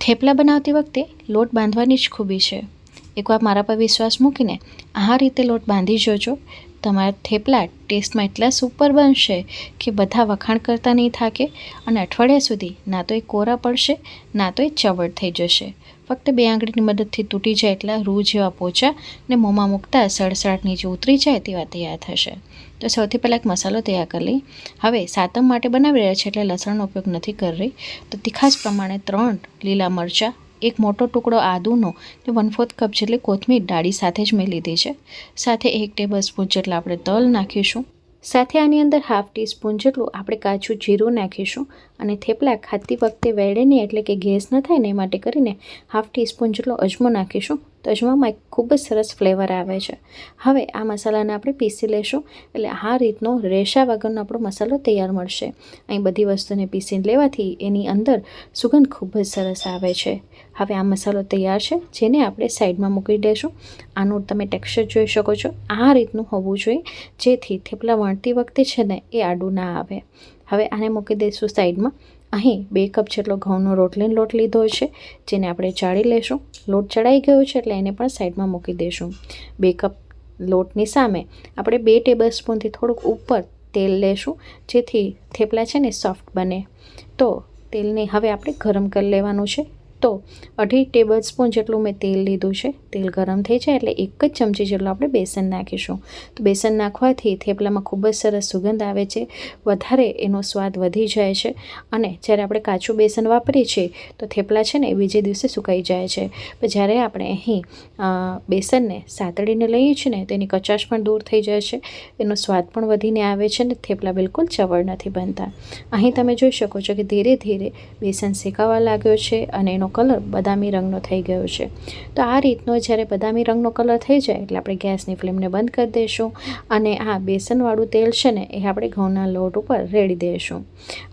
થેપલા બનાવતી વખતે લોટ બાંધવાની જ ખૂબી છે. એકવાર મારા પર વિશ્વાસ મૂકીને આ રીતે લોટ બાંધી જોજો. તમારા થેપલા ટેસ્ટમાં એટલા સુપર બનશે કે બધા વખાણ કરતા નહીં થાકે અને અઠવાડિયા સુધી ના તો એ કોરા પડશે, ના તો એ ચવડ થઈ જશે. ફક્ત બે આંગળીની મદદથી તૂટી જાય એટલા રૂ જેવા પોચા ને મોંમાં મૂકતા સડસડાટ નીચે ઉતરી જાય તેવા તૈયાર થશે. તો સૌથી પહેલાં એક મસાલો તૈયાર કરી લઈ. હવે સાતમ માટે બનાવી રહ્યા છે એટલે લસણનો ઉપયોગ નથી કરી રહી. તો તીખાસ પ્રમાણે ત્રણ લીલા મરચાં એક મોટો ટુકડો આદુનો ને વન ફોર્થ કપ જેટલી કોથમીર ડાળી સાથે જ મેં લીધી છે. સાથે એક ટેબલ સ્પૂન જેટલા આપણે તલ નાખીશું. સાથે આની અંદર હાફ ટી સ્પૂન જેટલું આપણે કાચું જીરું નાખીશું. અને થેપલા ખાતી વખતે વેડે નહીં એટલે કે ગેસ ન થાય ને એ માટે કરીને હાફ ટી સ્પૂન જેટલો અજમો નાખીશું. તો અજમામાં એક ખૂબ જ સરસ ફ્લેવર આવે છે. હવે આ મસાલાને આપણે પીસી લેશું. એટલે આ રીતનો રેશા વગરનો આપણો મસાલો તૈયાર મળશે. અહીં બધી વસ્તુને પીસીને લેવાથી એની અંદર સુગંધ ખૂબ જ સરસ આવે છે. હવે આ મસાલો તૈયાર છે, જેને આપણે સાઈડમાં મૂકી દઈશું આનું તમે ટેક્સચર જોઈ શકો છો. આ રીતનું હોવું જોઈએ, જેથી થેપલા વણતી વખતે છે ને એ આડું ના આવે. હવે આને મૂકી દઈશું સાઈડમાં. અહીં બે કપ જેટલો ઘઉંનો રોટલીનો લોટ લીધો છે, જેને આપણે ચાળી લેશું. લોટ ચડાઈ ગયો છે એટલે એને પણ સાઈડમાં મૂકી દઈશું. બે કપ લોટની સામે આપણે બે ટેબલ સ્પૂનથી થોડુંક ઉપર તેલ લેશું, જેથી થેપલા છે ને સોફ્ટ બને. તો તેલને હવે આપણે ગરમ કરી લેવાનું છે. તો અઢી ટેબલ સ્પૂન જેટલું મેં તેલ લીધું છે. તેલ ગરમ થઈ જાય એટલે એક જ ચમચી જેટલું આપણે બેસન નાખીશું. તો બેસન નાખવાથી થેપલામાં ખૂબ જ સરસ સુગંધ આવે છે. વધારે એનો સ્વાદ વધી જાય છે અને જ્યારે આપણે કાચું બેસન વાપરીએ છીએ તો થેપલા છે ને એ બીજે દિવસે સુકાઈ જાય છે. પણ જ્યારે આપણે અહીં બેસનને સાતડીને લઈએ છીએ ને તેની કચાશ પણ દૂર થઈ જાય છે. એનો સ્વાદ પણ વધીને આવે છે ને થેપલા બિલકુલ ચવળ નથી બનતા. અહીં તમે જોઈ શકો છો કે ધીરે ધીરે બેસન શેકાવા લાગ્યો છે અને એનો કલર બદામી રંગનો થઈ ગયો છે. તો આ રીતનો જ્યારે બદામી રંગનો કલર થઈ જાય એટલે આપણે ગેસની ફ્લેમને બંધ કરી દઈશું અને આ બેસનવાળું તેલ છે ને એ આપણે ઘઉંના લોટ ઉપર રેડી દઈશું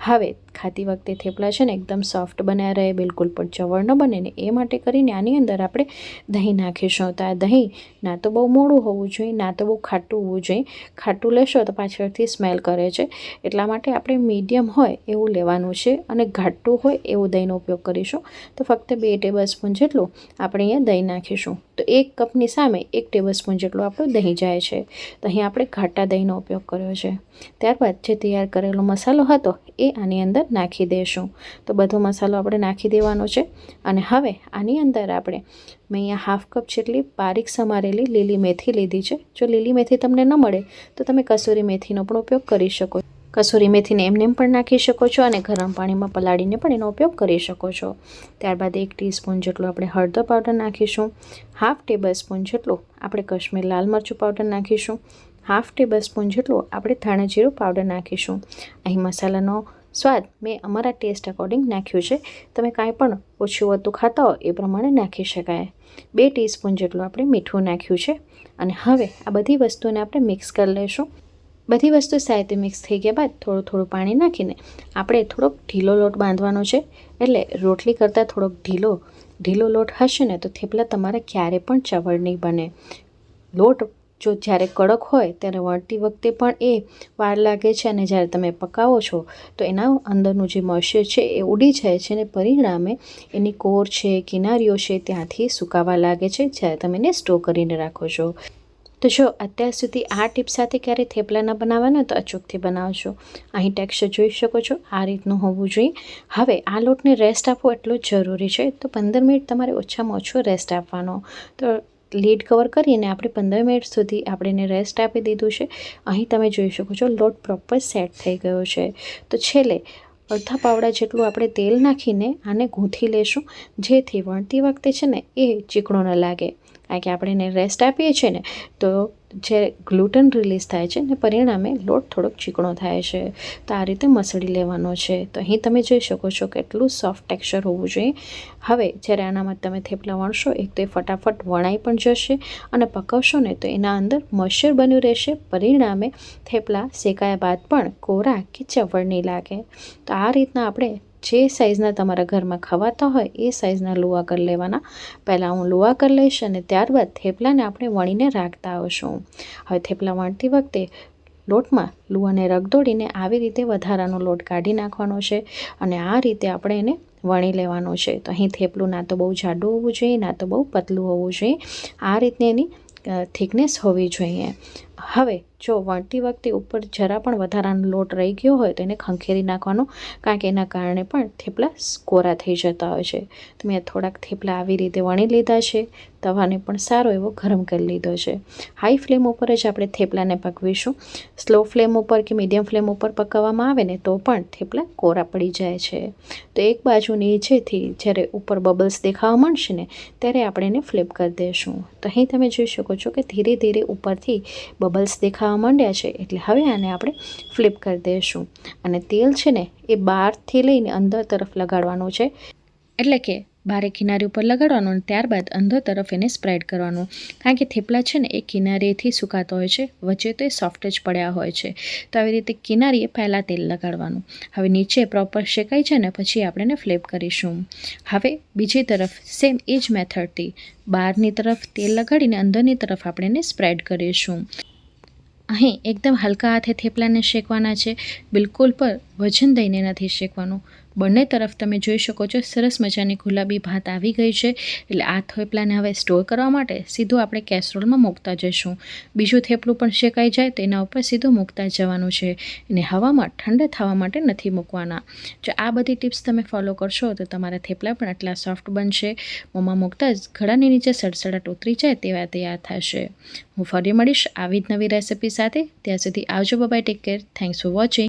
હવે ખાતી વખતે થેપલા છે ને એકદમ સોફ્ટ બન્યા રહે, બિલકુલ પણ ચવળ ન બને ને એ માટે કરીને આની અંદર આપણે દહીં નાખીશું. તો આ દહીં ના તો બહુ મોડું હોવું જોઈએ, ના તો બહુ ખાટું હોવું જોઈએ. ખાટું લેશો તો પાછળથી સ્મેલ કરે છે. એટલા માટે આપણે મીડિયમ હોય એવું લેવાનું છે અને ઘાટું હોય એવું દહીંનો ઉપયોગ કરીશું. તો ફક્ત બે ટેબલ સ્પૂન જેટલું આપણે અહીંયા દહીં નાખીશું. તો એક કપની સામે એક ટેબલ જેટલું આપણું દહીં જાય છે. તો અહીં આપણે ઘાટા દહીંનો ઉપયોગ કર્યો છે. ત્યારબાદ જે તૈયાર કરેલો મસાલો હતો એ આની અંદર નાખી દઈશું તો બધો મસાલો આપણે નાખી દેવાનો છે. અને હવે આની અંદર આપણે મેં અહીંયા હાફ કપ જેટલી બારીક સમારેલી લીલી મેથી લીધી છે. જો લીલી મેથી તમને ન મળે તો તમે કસૂરી મેથીનો પણ ઉપયોગ કરી શકો કસૂરી મેથીને એમને એમ પણ નાખી શકો છો અને ગરમ પાણીમાં પલાળીને પણ એનો ઉપયોગ કરી શકો છો. ત્યારબાદ એક ટીસ્પૂન જેટલું આપણે હળદર પાવડર નાખીશું. હાફ ટેબલ સ્પૂન જેટલું આપણે કશ્મીર લાલ મરચું પાવડર નાખીશું. હાફ ટેબલ સ્પૂન જેટલું આપણે ધાણા જીરું પાવડર નાખીશું. અહીં મસાલાનો સ્વાદ મેં અમારા ટેસ્ટ અકોર્ડિંગ નાખ્યું છે. તમે કાંઈ પણ ઓછું વધુ ખાતા હો એ પ્રમાણે નાખી શકાય. બે ટીસ્પૂન જેટલું આપણે મીઠું નાખ્યું છે. અને હવે આ બધી વસ્તુને આપણે મિક્સ કરી લઈશું બધી વસ્તુ સાથે મિક્સ થઈ ગયા બાદ થોડું થોડું પાણી નાખીને આપણે થોડોક ઢીલો લોટ બાંધવાનો છે. એટલે રોટલી કરતાં થોડોક ઢીલો ઢીલો લોટ હશે ને તો થેપલા તમારે ક્યારે પણ ચવળ નહીં બને. લોટ જો જ્યારે કડક હોય ત્યારે વળતી વખતે પણ એ વાર લાગે છે અને જ્યારે તમે પકાવો છો તો એના અંદરનું જે મોઇશ્ચર છે એ ઉડી જાય છે અને પરિણામે એની કોર છે, કિનારીઓ છે ત્યાંથી સુકાવા લાગે છે જ્યારે તમે એને સ્ટોર કરીને રાખો છો. તો જો અત્યાર સુધી આ ટીપ સાથે ક્યારે થેપલા ન બનાવવાના, તો અચૂકથી બનાવજો. અહીં ટેક્સચર જોઈ શકો છો, આ રીતનું હોવું જોઈએ. હવે આ લોટને રેસ્ટ આપવો એટલો જરૂરી છે, તો પંદર મિનિટ તમારે ઓછામાં ઓછો રેસ્ટ આપવાનો. તો લીડ કવર કરીને આપણે પંદર મિનિટ સુધી આપણે એને રેસ્ટ આપી દીધું છે. અહીં તમે જોઈ શકો છો, લોટ પ્રોપર સેટ થઈ ગયો છે. તો છેલ્લે અડધા પાવડા જેટલું આપણે તેલ નાખીને આને ગૂંથી લેશું. જેથી વણતી વખતે છે ને એ ચીકણો ન લાગે. કારણ કે આપણે એને રેસ્ટ આપીએ છીએ ને, તો જે ગ્લુટન રિલીઝ થાય છે ને, પરિણામે લોટ થોડોક ચીકણો થાય છે. તો આ રીતે મસળી લેવાનો છે. તો અહીં તમે જોઈ શકો છો કેટલું સોફ્ટ ટેક્સચર હોવું જોઈએ. હવે જ્યારે આનામાં તમે થેપલા વણશો, એક તો એ ફટાફટ વણાઈ પણ જશે અને પકવશો ને, તો એના અંદર મોઇશ્ચર બન્યું રહેશે. પરિણામે થેપલા શેકાયા બાદ પણ કોરા કે ચવડ નહીં લાગે. તો આ રીતના આપણે જે સાઇઝના તમારા ઘરમાં ખવાતા હોય એ સાઇઝના લુવા કરી લેવાના. પહેલાં હું લુવા કરી લઈશ અને ત્યારબાદ થેપલાને આપણે વણીને રાખતા આવશું. હવે થેપલા વણતી વખતે લોટમાં લુવાને રગદોડીને આવી રીતે વધારાનો લોટ કાઢી નાખવાનો છે અને આ રીતે આપણે એને વણી લેવાનો છે. તો અહીં થેપલું ના તો બહુ જાડું હોવું જોઈએ, ના તો બહુ પતલું હોવું જોઈએ. આ રીતની એની થિકનેસ હોવી જોઈએ. હવે જો વણતી વખતે ઉપર જરા પણ વધારાનો લોટ રહી ગયો હોય તો એને ખંખેરી નાખવાનો, કારણ કે એના કારણે પણ થેપલા કોરા થઈ જતા હોય છે. તો મેં થોડાક થેપલા આવી રીતે વણી લીધા છે, તવાને પણ સારો એવો ગરમ કરી લીધો છે. હાઈ ફ્લેમ ઉપર જ આપણે થેપલાને પકવીશું. સ્લો ફ્લેમ ઉપર કે મીડિયમ ફ્લેમ ઉપર પકવવામાં આવે ને તો પણ થેપલા કોરા પડી જાય છે. તો એક બાજુ નીચેથી જ્યારે ઉપર બબલ્સ દેખાવા માંડશે ને, ત્યારે આપણે એને ફ્લિપ કરી દઈશું તો અહીં તમે જોઈ શકો છો કે ધીરે ધીરે ઉપરથી બબલ્સ દેખાવા માંડ્યા છે એટલે હવે આને આપણે ફ્લિપ કરી દઈશું. અને તેલ છે ને, એ બહારથી લઈને અંદર તરફ લગાડવાનું છે. એટલે કે બારે કિનારી ઉપર લગાડવાનું અને ત્યારબાદ અંદર તરફ એને સ્પ્રેડ કરવાનું. કારણ કે થેપલા છે ને, એ કિનારીથી સુકાતો હોય છે, વચ્ચે તો એ સોફ્ટ જ પડ્યા હોય છે. તો આવી રીતે કિનારીએ પહેલાં તેલ લગાડવાનું. હવે નીચે પ્રોપર શેકાઈ છે ને, પછી આપણે એને ફ્લિપ કરીશું. હવે બીજી તરફ સેમ એ જ મેથડથી બહારની તરફ તેલ લગાડીને અંદરની તરફ આપણે એને સ્પ્રેડ કરીશું. અહીં એકદમ હલકા હાથે થેપલાને શેકવાના છે. બિલકુલ પર વજન દઈને નથી શેકવાનું. બંને તરફ તમે જોઈ શકો છો, સરસ મજાની ગુલાબી ભાત આવી ગઈ છે. એટલે આ થેપલાને હવે સ્ટોર કરવા માટે સીધું આપણે કેસરોલમાં મૂકતા જઈશું. બીજું થેપલું પણ શેકાઈ જાય તેના ઉપર સીધું મૂકતા જવાનું છે. અને હવામાં ઠંડા થવા માટે નથી મૂકવાના. જો આ બધી ટિપ્સ તમે ફોલો કરશો, તો તમારા થેપલા પણ આટલા સોફ્ટ બનશે. મોંમાં મૂકતા જ ઘડાની નીચે સડસડાટ ઉતરી જાય તેવા તૈયાર થશે. હું ફરી મળીશ આવી જ નવી રેસિપી સાથે. ત્યાં સુધી આવજો bye take care thanks for watching